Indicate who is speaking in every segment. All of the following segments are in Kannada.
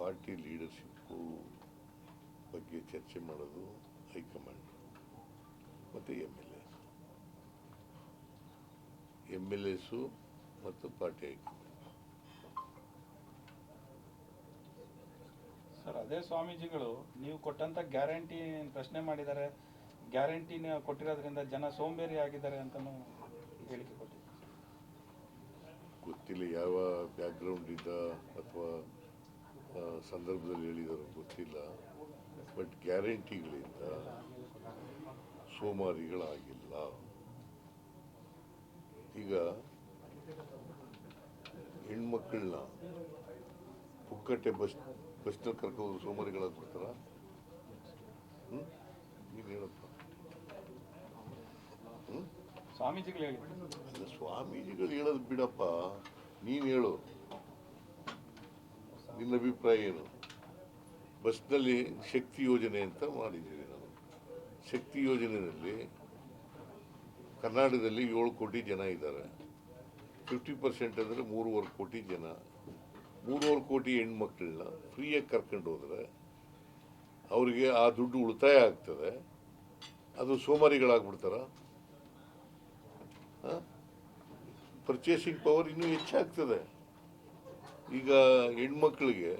Speaker 1: ಪಾರ್ಟಿ ಲೀಡರ್ಶಿಪ್ಪು ಬಗ್ಗೆ ಚರ್ಚೆ ಮಾಡೋದು ಹೈಕಮಾಂಡ್ ಮತ್ತು M L S. M L S ಮತ್ತು ಪಾರ್ಟಿ ಹೈಕಮಾಂಡ್.
Speaker 2: ಸರ್ ಅದೇ ಸ್ವಾಮೀಜಿಗಳು ನೀವು ಕೊಟ್ಟಂತ ಗ್ಯಾರಂಟಿ ಪ್ರಶ್ನೆ ಮಾಡಿದ್ದಾರೆ. ಗ್ಯಾರಂಟಿ ಕೊಟ್ಟಿರೋದ್ರಿಂದ ಜನ ಸೋಂಬೇರಿ ಆಗಿದ್ದಾರೆ ಅಂತಲೂ ಹೇಳಿಕೆ ಕೊಟ್ಟಿದ್ದಾರೆ
Speaker 1: ಗೊತ್ತಿಲ್ಲ ಯಾವ ಬ್ಯಾಕ್ಗ್ರೌಂಡ್ ಇದ್ದ ಅಥವಾ ಸಂದರ್ಭದಲ್ಲಿ ಹೇಳಿದಾರೋ ಗೊತ್ತಿಲ್ಲ. ಬಟ್ ಗ್ಯಾರಂಟಿಗಳಿಂದ ಸೋಮಾರಿಗಳಾಗಿಲ್ಲ. ಈಗ ಹೆಣ್ಮಕ್ಳನ್ನ ಪುಕ್ಕಟ್ಟೆ ಬಸ್ ಬಸ್ನಲ್ಲಿ ಕರ್ಕೊಂಡು ಸೋಮಾರಿಗಳಾಗ್ಬಿಡ್ತಾರ ನೀನು ಹೇಳಪ್ಪ.
Speaker 2: ಸ್ವಾಮೀಜಿಗಳು ಹೇಳಿ
Speaker 1: ಸ್ವಾಮೀಜಿಗಳು ಹೇಳೋದು ಬಿಡಪ್ಪ. ನೀನು ಹೇಳು. ನಿನ್ನ ಅಭಿಪ್ರಾಯ ಏನು? ಬಸ್ನಲ್ಲಿ ಶಕ್ತಿ ಯೋಜನೆ ಅಂತ ಮಾಡಿದ್ದೀವಿ ನಾವು. ಶಕ್ತಿ ಯೋಜನೆಯಲ್ಲಿ ಕರ್ನಾಟಕದಲ್ಲಿ ಏಳು ಕೋಟಿ ಜನ ಇದ್ದಾರೆ. ಫಿಫ್ಟಿ ಪರ್ಸೆಂಟ್ ಅಂದರೆ ಮೂರುವರೆ ಕೋಟಿ ಜನ. ಮೂರುವರೆ ಕೋಟಿ ಹೆಣ್ಮಕ್ಳನ್ನ ಫ್ರೀಯಾಗಿ ಕರ್ಕೊಂಡು ಹೋದರೆ ಅವರಿಗೆ ಆ ದುಡ್ಡು ಉಳಿತಾಯ ಆಗ್ತದೆ. ಅದು ಸೋಮಾರಿಗಳಾಗ್ಬಿಡ್ತಾರ. ಪರ್ಚೇಸಿಂಗ್ ಪವರ್ ಇನ್ನೂ ಹೆಚ್ಚಾಗ್ತದೆ. ಈಗ ಹೆಣ್ಮಕ್ಳಿಗೆ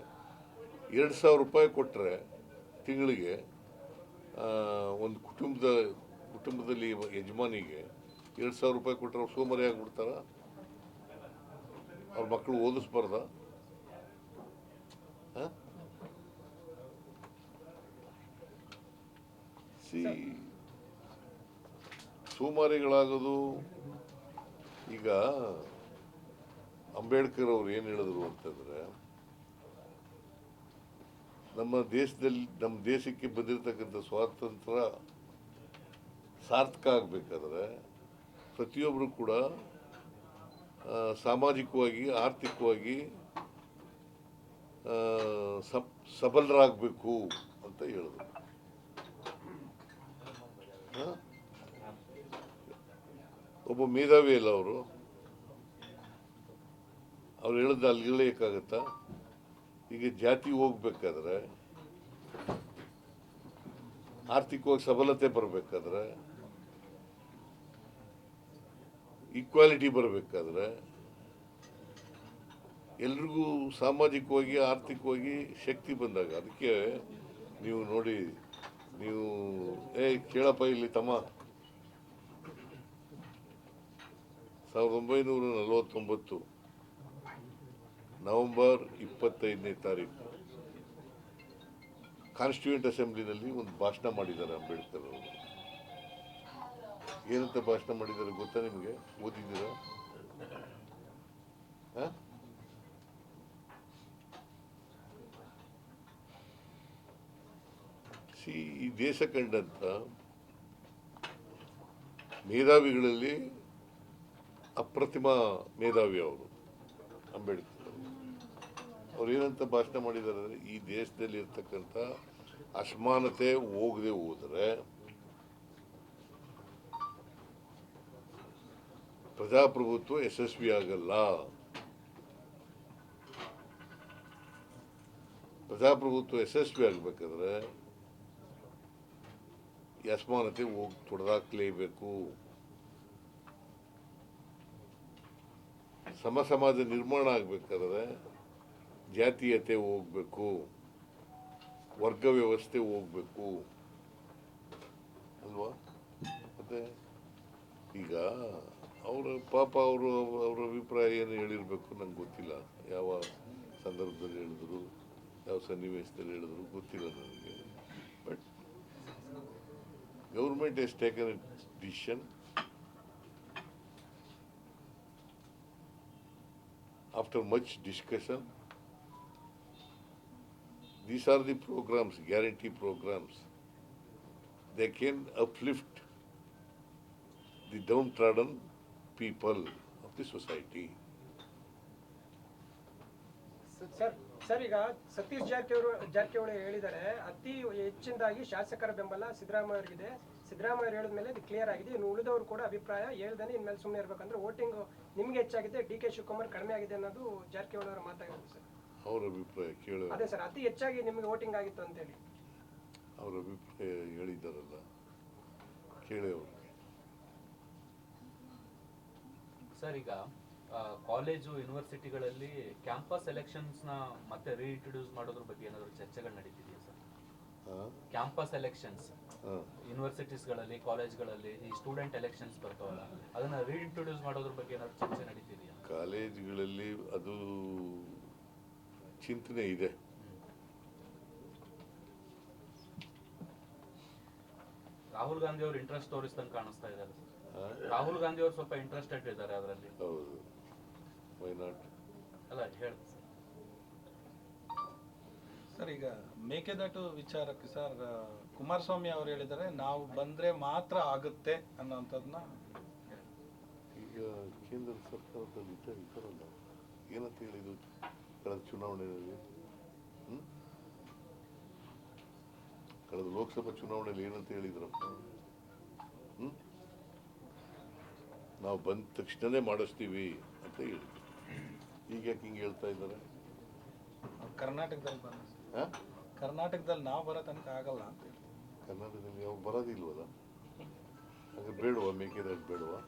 Speaker 1: ಎರಡು ಸಾವಿರ ರೂಪಾಯಿ ಕೊಟ್ಟರೆ ತಿಂಗಳಿಗೆ ಒಂದು ಕುಟುಂಬದ, ಕುಟುಂಬದಲ್ಲಿ ಯಜಮಾನಿಗೆ ಎರಡು ಸಾವಿರ ರೂಪಾಯಿ ಕೊಟ್ಟರೆ ಅವ್ರು ಸೋಮಾರಿ ಆಗಿಬಿಡ್ತಾರ ಅವ್ರ ಮಕ್ಕಳು ಓದಿಸ್ಬಾರ್ದ? ಸಿ, ಸೋಮಾರಿಗಳಾಗೋದು ಈಗ ಅಂಬೇಡ್ಕರ್ ಅವ್ರು ಏನು ಹೇಳಿದ್ರು ಅಂತಂದ್ರೆ, ನಮ್ಮ ದೇಶದಲ್ಲಿ, ನಮ್ಮ ದೇಶಕ್ಕೆ ಬಂದಿರತಕ್ಕಂಥ ಸ್ವಾತಂತ್ರ್ಯ ಸಾರ್ಥಕ ಆಗಬೇಕಾದ್ರೆ ಪ್ರತಿಯೊಬ್ಬರು ಕೂಡ ಸಾಮಾಜಿಕವಾಗಿ, ಆರ್ಥಿಕವಾಗಿ ಸಪ್ ಸಬ್, ಸಬಲರಾಗಬೇಕು ಅಂತ ಹೇಳಿದ್ರು? ಒಬ್ಬ ಮೇಧಾವಿ ಅಲ್ಲ ಅವರು ಅವ್ರು ಹೇಳಿದ ಅಲ್ಲಿಗಳೇಕಾಗತ್ತಾ ಈಗ ಜಾತಿ ಹೋಗ್ಬೇಕಾದ್ರೆ, ಆರ್ಥಿಕವಾಗಿ ಸಬಲತೆ ಬರಬೇಕಾದ್ರೆ ಈಕ್ವಾಲಿಟಿ ಬರಬೇಕಾದ್ರೆ, ಎಲ್ರಿಗೂ ಸಾಮಾಜಿಕವಾಗಿ, ಆರ್ಥಿಕವಾಗಿ ಶಕ್ತಿ ಬಂದಾಗ, ಅದಕ್ಕೆ ನೀವು ನೋಡಿ, ನೀವು, ಏ, ಕೇಳಪ್ಪ ಇಲ್ಲಿ ತಮ್ಮ. ಸಾವಿರದ ಒಂಬೈನೂರ ನಲವತ್ತೊಂಬತ್ತು. ನವೆಂಬರ್ ಇಪ್ಪತ್ತೈದನೇ ತಾರೀಕು ಕಾನ್ಸ್ಟಿಟ್ಯೂಂಟ್ ಅಸೆಂಬ್ಲಿನಲ್ಲಿ ಒಂದು ಭಾಷಣ ಮಾಡಿದ್ದಾರೆ ಅಂಬೇಡ್ಕರ್ ಅವರು. ಏನಂತ ಭಾಷಣ ಮಾಡಿದ್ದಾರೆ ಗೊತ್ತಾ ನಿಮಗೆ? ಓದಿದ್ದೀರಾ? ಸಿ, ಈ ದೇಶ ಕಂಡಂತ ಮೇಧಾವಿಗಳಲ್ಲಿ ಅಪ್ರತಿಮ ಮೇಧಾವಿ ಅವರು ಅಂಬೇಡ್ಕರ್. ಅವ್ರು ಏನಂತ ಭಾಷಣ ಮಾಡಿದ್ದಾರೆ ಅಂದರೆ, ಈ ದೇಶದಲ್ಲಿ ಇರ್ತಕ್ಕಂಥ ಅಸಮಾನತೆ ಹೋಗದೆ ಹೋದರೆ, ಪ್ರಜಾಪ್ರಭುತ್ವ ಯಶಸ್ವಿ ಆಗಲ್ಲ. ಪ್ರಜಾಪ್ರಭುತ್ವ ಯಶಸ್ವಿ ಆಗಬೇಕಾದ್ರೆ ಅಸಮಾನತೆ ಹೋಗಿ, ತೊಡೆದಾಕ್ಲೇಬೇಕು. ಸಮ ಸಮಾಜ ನಿರ್ಮಾಣ ಆಗಬೇಕಾದ್ರೆ ಜಾತೀಯತೆ ಹೋಗ್ಬೇಕು ವರ್ಗ ವ್ಯವಸ್ಥೆ ಹೋಗ್ಬೇಕು. ಅಲ್ವಾ? ಮತ್ತೆ ಈಗ ಅವರ ಪಾಪ ಅವರು ಅವರ ಅಭಿಪ್ರಾಯ ಏನು ಹೇಳಿರ್ಬೇಕು ನಂಗೆ ಗೊತ್ತಿಲ್ಲ. ಯಾವ ಸಂದರ್ಭದಲ್ಲಿ ಹೇಳಿದ್ರು ಯಾವ ಸನ್ನಿವೇಶದಲ್ಲಿ ಹೇಳಿದ್ರು ಗೊತ್ತಿಲ್ಲ ನನಗೆ. But government has taken decision after much discussion, these are the programs, guarantee programs. They can uplift the downtrodden people of the society.
Speaker 3: Sir sir ಈಗ ಸತೀಶ್ ಜಾರಕಿಹೊಳಿ ಜಾರಕಿಹೊಳಿ ಹೇಳಿದ್ದಾರೆ ಅತಿ ಹೆಚ್ಚಿನದಾಗಿ ಶಾಸಕರ ಬೆಂಬಲ ಸಿದ್ದರಾಮಯ್ಯ ಅವರಿಗಿದೆ ಸಿದ್ದರಾಮಯ್ಯ ಹೇಳಿದ ಮೇಲೆ ಇದು ಕ್ಲಿಯರ್ ಆಗಿದೆ ಇನ್ನು ಉಳಿದವರು ಕೂಡ ಅಭಿಪ್ರಾಯ ಹೇಳ್ದಾನೆ ಇನ್ಮೇಲೆ ಸುಮ್ಮನೆ ಇರಬೇಕಂದ್ರೆ ವೋಟಿಂಗ್ ನಿಮ್ಗೆ ಹೆಚ್ಚಾಗಿದೆ ಡಿ ಕೆ ಶಿವಕುಮಾರ್ ಕಡಿಮೆ ಆಗಿದೆ ಅನ್ನೋದು ಜಾರಕಿಹೊಳಿ ಅವರ ಮಾತಾಗಿದೆ ಸರ್
Speaker 1: ಅವ್ರ ಅಭಿಪ್ರಾಯ ಕೇಳ.
Speaker 3: ಅದೇ ಸರ್ ಅತಿ ಹೆಚ್ಚಾಗಿ ನಿಮಗೆ ವೋಟಿಂಗ್ ಆಗಿತ್ತು ಅಂತ ಹೇಳಿ
Speaker 1: ಅವರ ಅಭಿಪ್ರಾಯ ಹೇಳಿದ್ದಾರಲ್ಲ ಕೇಳಿ ಅವ್ರಿಗೆ
Speaker 4: ಸರ್ ಈಗ ಕಾಲೇಜು ಯೂನಿವರ್ಸಿಟಿಗಳಲ್ಲಿ ಕ್ಯಾಂಪಸ್ ಎಲೆಕ್ಷನ್ಸ್ನ ಮತ್ತೆ ರೀಇಂಟ್ರೊಡ್ಯೂಸ್ ಮಾಡೋದ್ರ ಬಗ್ಗೆ ಏನಾದರೂ ಚರ್ಚೆಗಳು ನಡೀತಿದೆಯಾ ಸರ್? ಕ್ಯಾಂಪಸ್ ಎಲೆಕ್ಷನ್ಸ್ ಯೂನಿವರ್ಸಿಟೀಸ್ಗಳಲ್ಲಿ ಕಾಲೇಜ್ಗಳಲ್ಲಿ ಈ ಸ್ಟೂಡೆಂಟ್ ಎಲೆಕ್ಷನ್ಸ್ ಬರ್ತಾವಲ್ಲ ಅದನ್ನ ರೀಇಂಟ್ರೊಡ್ಯೂಸ್ ಮಾಡೋದ್ರ ಬಗ್ಗೆ ಏನಾದರೂ ಚರ್ಚೆ ನಡೀತಿದೆಯಾ?
Speaker 1: ಕಾಲೇಜ್ಗಳಲ್ಲಿ ಅದು ಚಿಂತನೆ ಇದೆ
Speaker 4: ರಾಹುಲ್ ಗಾಂಧಿ ಅವರು ಇಂಟ್ರೆಸ್ಟ್ ತೋರಿಸ್ದಂಗೆ ಕಾಣಿಸ್ತಾ ಇದ್ದಾರೆ. ಸರ್ ರಾಹುಲ್ ಗಾಂಧಿ ಅವರು ಸ್ವಲ್ಪ ಇಂಟ್ರೆಸ್ಟೆಡ್ ಇದ್ದಾರೆ ಅದರಲ್ಲಿ.
Speaker 1: ಹೌದು. ವೈ ನಾಟ್
Speaker 4: ಅಲ್ಲ ಹೇಳಿ.
Speaker 2: ಸರ್ ಈಗ ಮೇಕೆದಾಟು ವಿಚಾರಕ್ಕೆ ಸರ್ ಕುಮಾರಸ್ವಾಮಿ ಅವರು ಹೇಳಿದರೆ ನಾವು ಬಂದ್ರೆ ಮಾತ್ರ ಆಗುತ್ತೆ ಅನ್ನೋಂಥದ್ದನ್ನ
Speaker 1: ಈಗ ಕೇಂದ್ರ ಸರ್ಕಾರದ ವಿಚಾರ ಇದ್ದಾರಲ್ಲ ಏನಂತ ಹೇಳಿದ್ರು ಕಳೆದ ಚುನಾವಣೆಯಲ್ಲಿ? ಕಳೆದ ಲೋಕಸಭಾ ಚುನಾವಣೆಯಲ್ಲಿ ಏನಂತ ಹೇಳಿದ್ರಪ್ಪ? ನಾವು ಬಂದ ತಕ್ಷಣನೇ ಮಾಡಿಸ್ತೀವಿ ಅಂತ ಹೇಳಿದ್ರು. ಈಗ ಯಾಕೆ ಹಿಂಗೆ ಹೇಳ್ತಾ ಇದ್ದಾರೆ?
Speaker 2: ಕರ್ನಾಟಕದಲ್ಲಿ? ಕರ್ನಾಟಕದಲ್ಲಿ ನಾವು ಬರೋ ತನಕ ಆಗಲ್ಲ ಅಂತ
Speaker 1: ಕರ್ನಾಟಕದಲ್ಲಿ ಯಾವ ಬರೋದಿಲ್ವಲ್ಲ? ಹಾಗೆ ಬೇಡವಾ ಮೇಕೆದಾಟು ಬೇಡವಾ?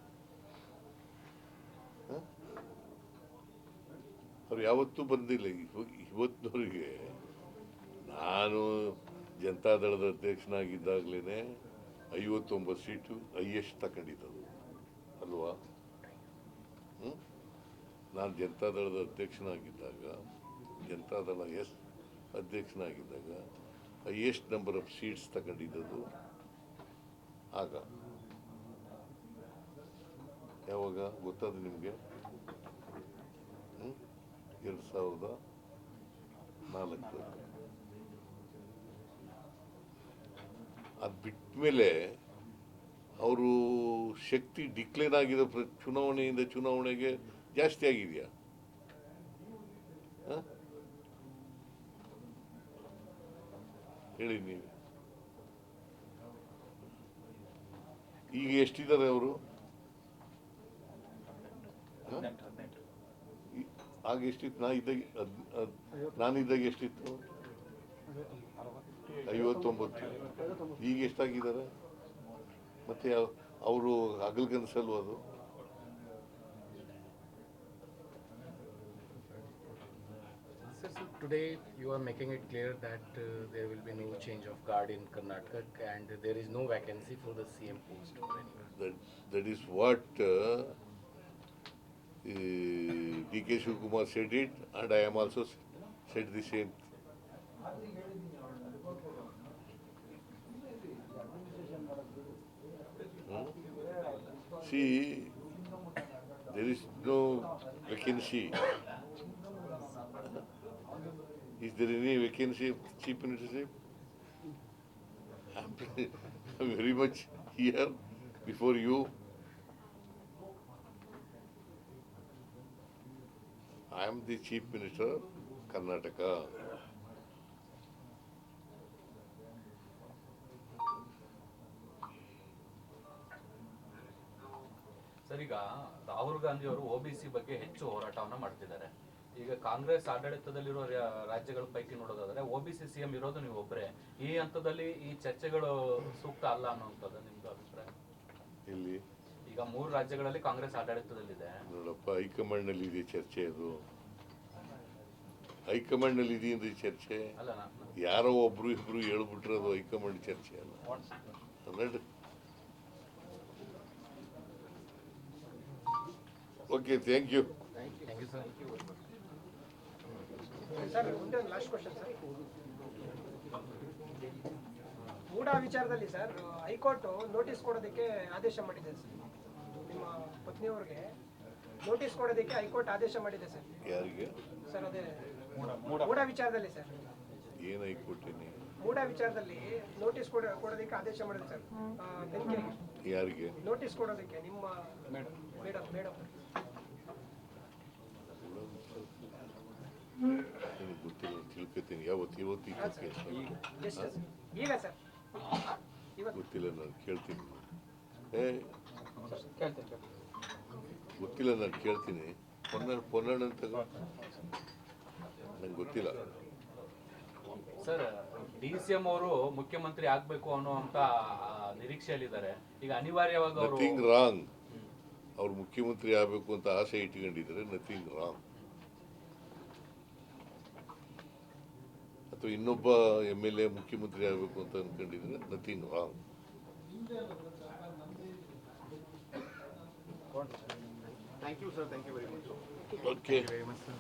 Speaker 1: ಅವ್ರು ಯಾವತ್ತೂ ಬಂದಿಲ್ಲ. ಇವತ್ತಿನವರಿಗೆ ನಾನು ಜನತಾದಳದ ಅಧ್ಯಕ್ಷನಾಗಿದ್ದಾಗಲೇ ಐವತ್ತೊಂಬತ್ತು ಸೀಟು ಹೈಯೆಸ್ಟ್ ತಗೊಂಡಿದ್ದದು. ಅಲ್ವಾ? ನಾನು ಜನತಾದಳದ ಅಧ್ಯಕ್ಷನಾಗಿದ್ದಾಗ ಜನತಾದಳ ಎಸ್ ಅಧ್ಯಕ್ಷನಾಗಿದ್ದಾಗ ಹೈಯೆಸ್ಟ್ ನಂಬರ್ ಆಫ್ ಸೀಟ್ಸ್ ತಗೊಂಡಿದ್ದದು. ಆಗ. ಯಾವಾಗ? ಗೊತ್ತಾದ ನಿಮಗೆ? ಎರಡು ಸಾವಿರದ ನಾಲ್ಕು ಅದು ಬಿಟ್ಮೇಲೆ ಅವರು ಶಕ್ತಿ ಡಿಕ್ಲೇರ್ ಆಗಿರೋ ಪ್ರ ಚುನಾವಣೆಯಿಂದ ಚುನಾವಣೆಗೆ ಜಾಸ್ತಿ ಆಗಿದೆಯಾ? ಹೇಳಿ ನೀವು. ಈಗ ಎಷ್ಟಿದ್ದಾರೆ ಅವರು? ಆಗ ಎಷ್ಟಿತ್ತು ನಾ ಇದ್ದಾಗ ನಾನಿದ್ದಾಗ ಎಷ್ಟಿತ್ತು ಐವತ್ತೊಂಬತ್ತು ಈಗ ಎಷ್ಟಾಗಿದ್ದಾರೆ ಮತ್ತೆ ಅವರು ಹಗಲ್ಗನ್ಸಲ್ವ ಅದು
Speaker 5: today you are making it clear that uh, there will be no change of guard in Karnataka and there is no vacancy for the CM post
Speaker 1: that that is what uh, uh, D.K. Shukumar said it, and I am also said the same. Hmm? See, there is no vacancy. is there any vacancy of the chief? I am very much here before you. I am the chief minister,
Speaker 4: Karnataka ಸರಿಗ ರಾಹುಲ್ ಗಾಂಧಿ ಅವರು ಒಬಿಸಿ ಬಗ್ಗೆ ಹೆಚ್ಚು ಹೋರಾಟವನ್ನ ಮಾಡ್ತಿದ್ದಾರೆ. ಈಗ ಕಾಂಗ್ರೆಸ್ ಆಡಳಿತದಲ್ಲಿರೋ ರಾಜ್ಯಗಳ ಪೈಕಿ ನೋಡೋದಾದ್ರೆ ಒಬಿಸಿ ಸಿಎಂ ಇರೋದು ನೀವು ಒಬ್ಬರೇ ಈ ಹಂತದಲ್ಲಿ ಈ ಚರ್ಚೆಗಳು ಸೂಕ್ತ ಅಲ್ಲ ಅನ್ನುವಂಥದ್ದು ನಿಮ್ದು ಅಭಿಪ್ರಾಯ?
Speaker 1: ಇಲ್ಲಿ
Speaker 4: ಈಗ ಮೂರು ರಾಜ್ಯಗಳಲ್ಲಿ ಕಾಂಗ್ರೆಸ್ ಆಡಳಿತದಲ್ಲಿದೆ.
Speaker 1: ನೋಡಪ್ಪ ಹೈಕಮಾಂಡ್ನಲ್ಲಿ ಇದೆ ಚರ್ಚೆ ಅದು. ಹೈಕಮಾಂಡ್ನಲ್ಲಿ ಇದೆಯಿಂದ ಅಂದ್ರೆ ಚರ್ಚೆ. ಯಾರೋ ಒಬ್ರು ಇಬ್ರು ಹೇಳ್ಬಿಟ್ರೆ ಅದು ಹೈಕಮಾಂಡ್ ಚರ್ಚೆ ಅಲ್ಲ. ಹನ್ನೆರಡು ಓಕೆ ಥ್ಯಾಂಕ್ ಯು
Speaker 3: ಮೂಡ ವಿಚಾರದಲ್ಲಿ ಸರ್ ಹೈಕೋರ್ಟ್ ನೋಟಿಸ್ ಕೊಡೋದಕ್ಕೆ ಆದೇಶ ಮಾಡಿದೆ ಸರ್ ನಿಮ್ಮ ಪತ್ನಿಯವ್ರಿಗೆ ನೋಟಿಸ್ ಕೊಡೋದಕ್ಕೆ ಹೈಕೋರ್ಟ್ ಆದೇಶ ಮಾಡಿದೆ ಸರ್.
Speaker 1: ಯಾರಿಗೆ?
Speaker 3: ಸರ್ ಅದೇ
Speaker 2: ಮೂಡ
Speaker 3: ವಿಚಾರದಲ್ಲಿ ಸರ್.
Speaker 1: ಏನು ಹೈಕೋರ್ಟ್
Speaker 3: ಮೂಡ ವಿಚಾರದಲ್ಲಿ ನೋಟಿಸ್ ಕೊಡ ಕೊಡೋದಕ್ಕೆ ಆದೇಶ ಮಾಡಿದೆ ಸರ್. ಆ, ಬೆಂಕಿಗೆ
Speaker 1: ಯಾರಿಗೆ?
Speaker 3: ನೋಟಿಸ್ ಕೊಡೋದಕ್ಕೆ ನಿಮ್ಮ
Speaker 2: ಮೇಡಮ್
Speaker 3: ಮೇಡಮ್ ಮೇಡಮ್
Speaker 1: ನನಗೆ ಗೊತ್ತಿಲ್ಲ ತಿಳ್ಕೊತೀನಿ. ಯಾವತ್ತು ಇವತ್ತು ಈ ಕೇಸ್
Speaker 3: ಎಷ್ಟು ಈಗ ಸರ್. ಇವತ್ತು.
Speaker 1: ಗೊತ್ತಿಲ್ಲ ನಾನು ಕೇಳ್ತೀನಿ. ಏ
Speaker 2: ಕೇಳ್ತೇನೆ.
Speaker 1: ಗೊತ್ತಿಲ್ಲ ನಾನು ಕೇಳ್ತೀನಿ. ಪೊನ್ನ ಪೊನ್ನಣ್ಣ ಅಂತ ನಂಗೆ ಗೊತ್ತಿಲ್ಲ.
Speaker 4: ಸರ್ ಡಿ ಸಿ ಎಂ ಅವರು ಮುಖ್ಯಮಂತ್ರಿ ಆಗ್ಬೇಕು ಅನ್ನುವಂತ ನಿರೀಕ್ಷೆಯಲ್ಲಿದ್ದಾರೆ. ಈಗ ಅನಿವಾರ್ಯವಾಗಿ ಅವರು
Speaker 1: ನಥಿಂಗ್ ರಾಂಗ್ ಅವ್ರು ಮುಖ್ಯಮಂತ್ರಿ ಆಗಬೇಕು ಅಂತ ಆಸೆ ಇಟ್ಕೊಂಡಿದ್ದಾರೆ. ನಥಿಂಗ್ ರಾಂಗ್ ಅಥವಾ ಇನ್ನೊಬ್ಬ ಎಂ ಎಲ್ ಎ ಮುಖ್ಯಮಂತ್ರಿ ಆಗಬೇಕು ಅಂತ ಅನ್ಕೊಂಡಿದ್ರೆ nothing wrong
Speaker 6: Thank you, sir. Thank you very much.
Speaker 1: Okay
Speaker 5: very much, sir.